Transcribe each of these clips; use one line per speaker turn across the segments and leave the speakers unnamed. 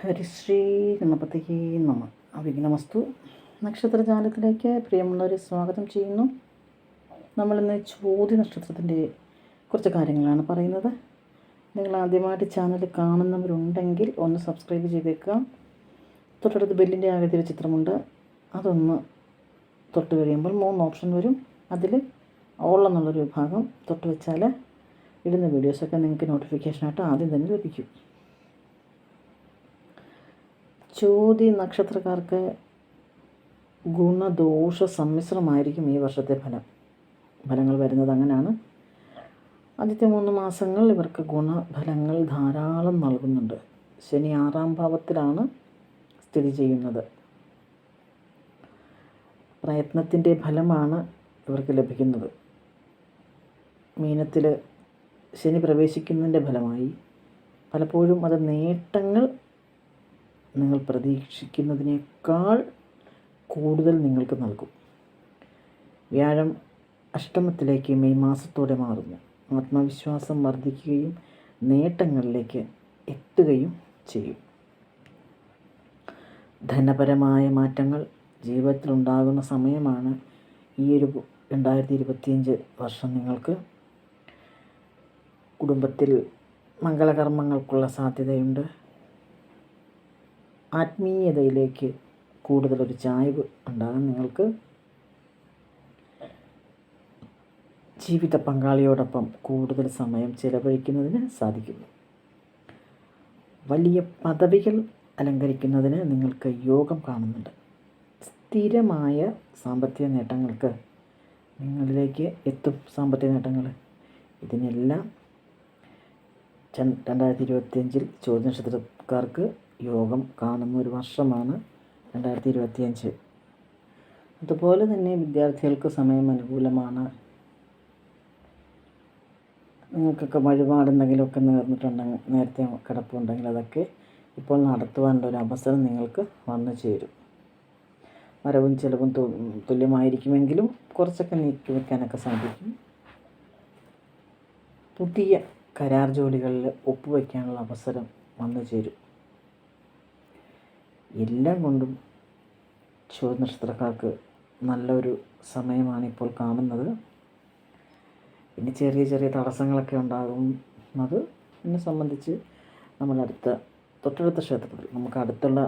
ഹരിശ്രീ ഗണപതിക്ക് നമ. അവിഘ്നമസ്തു. നക്ഷത്രജാലത്തിലേക്ക് പ്രിയമുള്ളവരെ സ്വാഗതം ചെയ്യുന്നു. നമ്മളിന്ന് ചോദ്യ നക്ഷത്രത്തിന്റെ കുറച്ച് കാര്യങ്ങളാണ് പറയുന്നത്. നിങ്ങൾ ആദ്യമായിട്ട് ചാനൽ കാണുന്നവരുണ്ടെങ്കിൽ ഒന്ന് സബ്സ്ക്രൈബ് ചെയ്തേക്കുക. തൊട്ടടുത്ത് ബെല്ലിന്റെ ആകൃതിയിൽ ചിത്രമുണ്ട്. അതൊന്ന് തൊട്ട് കഴിയുമ്പോൾ മൂന്ന് ഓപ്ഷൻ വരും. അതിൽ ഓൾ എന്നുള്ളൊരു വിഭാഗം തൊട്ട് വെച്ചാൽ ഇടുന്ന വീഡിയോസൊക്കെ നിങ്ങൾക്ക് നോട്ടിഫിക്കേഷനായിട്ട് ആദ്യം തന്നെ ലഭിക്കും. ചോതി നക്ഷത്രക്കാർക്ക് ഗുണദോഷ സമ്മിശ്രമായിരിക്കും ഈ വർഷത്തെ ഫലം. ഫലങ്ങൾ വരുന്നത് അങ്ങനെയാണ്. ആദ്യത്തെ മൂന്ന് മാസങ്ങൾ ഇവർക്ക് ഗുണഫലങ്ങൾ ധാരാളം നൽകുന്നുണ്ട്. ശനി ആറാം ഭാവത്തിലാണ് സ്ഥിതി ചെയ്യുന്നത്. പ്രയത്നത്തിന്റെ ഫലമാണ് ഇവർക്ക് ലഭിക്കുന്നത്. മീനത്തിൽ ശനി പ്രവേശിക്കുന്നതിന്റെ ഫലമായി പലപ്പോഴും അത് നേട്ടങ്ങൾ നിങ്ങൾ പ്രതീക്ഷിക്കുന്നതിനേക്കാൾ കൂടുതൽ നിങ്ങൾക്ക് നൽകും. വ്യാഴം അഷ്ടമത്തിലേക്ക് മെയ് മാസത്തോടെ മാറുന്നു. ആത്മവിശ്വാസം വർദ്ധിക്കുകയും നേട്ടങ്ങളിലേക്ക് എത്തുകയും ചെയ്യും. ധനപരമായ മാറ്റങ്ങൾ ജീവിതത്തിൽ ഉണ്ടാകുന്ന സമയമാണ് ഈ ഒരു രണ്ടായിരത്തി ഇരുപത്തിയഞ്ച് വർഷം നിങ്ങൾക്ക്. കുടുംബത്തിൽ മംഗളകർമ്മങ്ങൾക്കുള്ള സാധ്യതയുണ്ട്. ആത്മീയതയിലേക്ക് കൂടുതലൊരു ചായ്വ് ഉണ്ടാകാൻ നിങ്ങൾക്ക് ജീവിത പങ്കാളിയോടൊപ്പം കൂടുതൽ സമയം ചിലവഴിക്കുന്നതിന് സാധിക്കുന്നു. വലിയ പദവികൾ അലങ്കരിക്കുന്നതിന് നിങ്ങൾക്ക് യോഗം കാണുന്നുണ്ട്. സ്ഥിരമായ സാമ്പത്തിക നേട്ടങ്ങൾക്ക് നിങ്ങളിലേക്ക് എത്തും സാമ്പത്തിക നേട്ടങ്ങൾ. ഇതിനെല്ലാം രണ്ടായിരത്തി ഇരുപത്തിയഞ്ചിൽ ചോദ്യ നക്ഷത്രക്കാർക്ക് യോഗം കാണുന്ന ഒരു വർഷമാണ് രണ്ടായിരത്തി ഇരുപത്തിയഞ്ച് അതുപോലെ തന്നെ വിദ്യാർത്ഥികൾക്ക് സമയം അനുകൂലമാണ്. നിങ്ങൾക്കൊക്കെ വഴിപാടെന്തെങ്കിലുമൊക്കെ നേർന്നിട്ടുണ്ടെങ്കിൽ നേരത്തെ കിടപ്പുണ്ടെങ്കിൽ അതൊക്കെ ഇപ്പോൾ നടത്തുവാനുള്ള ഒരു അവസരം നിങ്ങൾക്ക് വന്നു ചേരും. വരവും ചിലവും തുല്യമായിരിക്കുമെങ്കിലും കുറച്ചൊക്കെ നീക്കി വയ്ക്കാനൊക്കെ സാധിക്കും. പുതിയ കരാർ ജോലികളിൽ ഒപ്പുവയ്ക്കാനുള്ള അവസരം വന്നു ചേരും. എല്ലാം കൊണ്ടും ചോദ്യ നക്ഷത്രക്കാർക്ക് നല്ലൊരു സമയമാണ് ഇപ്പോൾ കാണുന്നത്. ഇനി ചെറിയ ചെറിയ തടസ്സങ്ങളൊക്കെ ഉണ്ടാകുന്നത് എന്നെ സംബന്ധിച്ച് നമ്മളടുത്ത തൊട്ടടുത്ത ക്ഷേത്രത്തിൽ നമുക്ക് അടുത്തുള്ള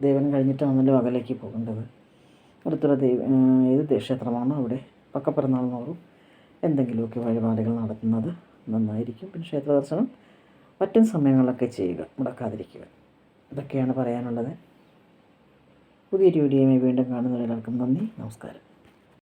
ദേവൻ കഴിഞ്ഞിട്ടാണല്ലോ അകലേക്ക് പോകേണ്ടത്. അടുത്തുള്ള ദൈവ ഏത് ക്ഷേത്രമാണോ അവിടെ പക്കപ്പിറന്നാൾ നോറും എന്തെങ്കിലുമൊക്കെ വഴിപാടുകൾ നടത്തുന്നത് നന്നായിരിക്കും. പിന്നെ ക്ഷേത്ര ദർശനം പറ്റുന്ന സമയങ്ങളിലൊക്കെ ചെയ്യുക മുടക്കാതിരിക്കുക. ഇതൊക്കെയാണ് പറയാനുള്ളത്. പുതിയൊരു വീഡിയോയുമായി വീണ്ടും കാണുന്നവരെല്ലാവർക്കും നന്ദി. നമസ്കാരം.